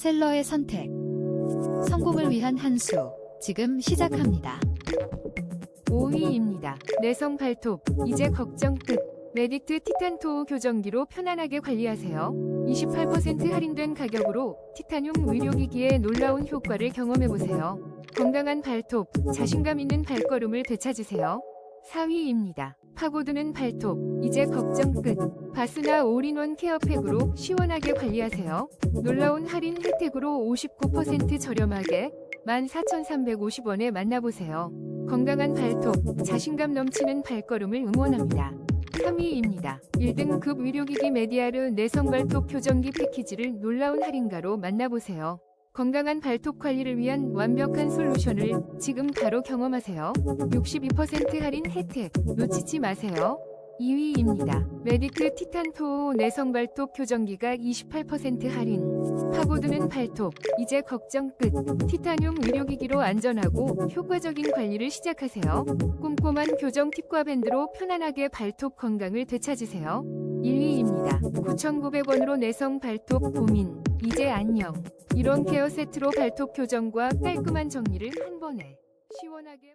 셀러의 선택. 성공을 위한 한 수. 지금 시작합니다. 5위입니다. 내성 발톱, 이제 걱정 끝. 메디트 티탄토 교정기로 편안하게 관리하세요. 28% 할인된 가격으로 티타늄 의료기기의 놀라운 효과를 경험해보세요. 건강한 발톱, 자신감 있는 발걸음을 되찾으세요. 4위입니다. 파고드는 발톱, 이제 걱정 끝. 바스나 올인원 케어팩으로 시원하게 관리하세요. 놀라운 할인 혜택으로 59% 저렴하게 14,350원에 만나보세요. 건강한 발톱, 자신감 넘치는 발걸음을 응원합니다. 3위입니다. 1등급 의료기기 메디아르 내성발톱 교정기 패키지를 놀라운 할인가로 만나보세요. 건강한 발톱 관리를 위한 완벽한 솔루션을 지금 바로 경험하세요. 62% 할인 혜택 놓치지 마세요. 2위입니다. 메디트 티탄토 내성 발톱 교정기가 28% 할인. 파고드는 발톱, 이제 걱정 끝. 티타늄 의료기기로 안전하고 효과적인 관리를 시작하세요. 꼼꼼한 교정 팁과 밴드로 편안하게 발톱 건강을 되찾으세요. 1위입니다. 9,900원으로 내성 발톱 고민. 이제 안녕. 이런 케어 세트로 발톱 교정과 깔끔한 정리를 한 번에 시원하게